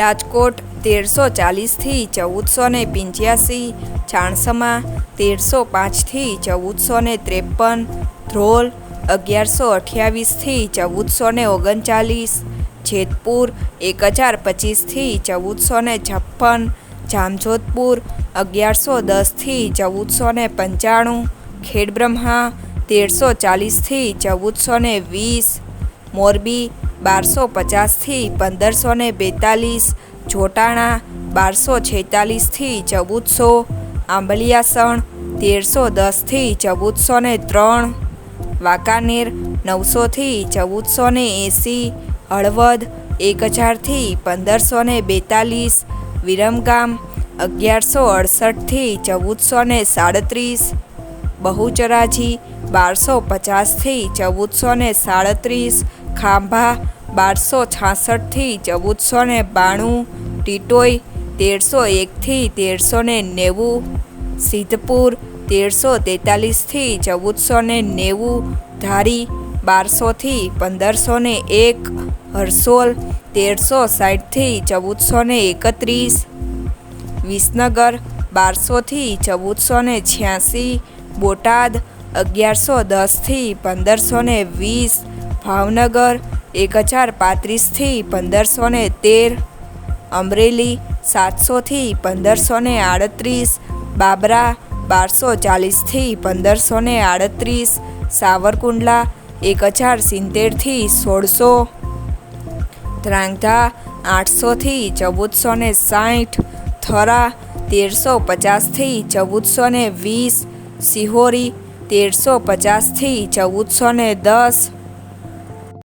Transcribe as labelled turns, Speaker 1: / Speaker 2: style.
Speaker 1: રાજકોટ તેરસો ચાલીસથી ચૌદસો ને પંચ્યાસી, છાણસમા તેરસો પાંચથી ચૌદસો ને ત્રેપન, ધ્રોલ અગિયારસો અઠ્યાવીસથી ચૌદસો ને ઓગણચાલીસ, જેતપુર એક હજાર પચીસથી ચૌદસો ને છપ્પન, જામજોધપુર અગિયારસો દસથી ચૌદસો ને પંચાણું, ખેડબ્રહ્મા તેરસો ચાલીસથી ચૌદસો ને વીસ, મોરબી બારસો પચાસથી પંદરસો ને બેતાલીસ, જોટાણા બારસો છેતાલીસથી ચૌદસો, આંબલિયાસણ તેરસો દસથી ચૌદસો ને ત્રણ, વાંકાનેર નવસોથી ચૌદસો ને એંસી, હળવદ એક હજારથી પંદરસો ને બેતાલીસ, વિરમગામ અગિયારસો અડસઠથી ચૌદસો ને સાડત્રીસ, બહુચરાજી બારસો પચાસથી ચૌદસો ને સાડત્રીસ, ખાંભા બારસો છાસઠથી ચૌદસો ને બાણું, ટીટોઈ તેરસો એકથી તેરસો ને નેવું, સિદ્ધપુર તેરસો તેતાલીસથી ચૌદસો ને નેવું, ધારી બારસોથી પંદરસો ને એક, હરસોલ તેરસો સાઠથી ચૌદસો ને એકત્રીસ, વિસનગર બારસોથી ચૌદસો ને છ્યાસી, બોટાદ અગિયારસો દસથી પંદરસો ને વીસ, ભાવનગર એક હજાર પાંત્રીસથી પંદરસો ને તેર, અમરેલી સાતસોથી પંદરસો ને આડત્રીસ, બાબરા બારસો ચાલીસથી પંદરસો ને આડત્રીસ, સાવરકુંડલા એક હજાર સિત્તેરથી સોળસો ધ્રાંગધા આઠસોથી ચૌદસો ને સાઠ, થરા તેરસો પચાસથી ચૌદસો ને વીસ, સિહોરી તેરસો પચાસથી ચૌદસો ને દસ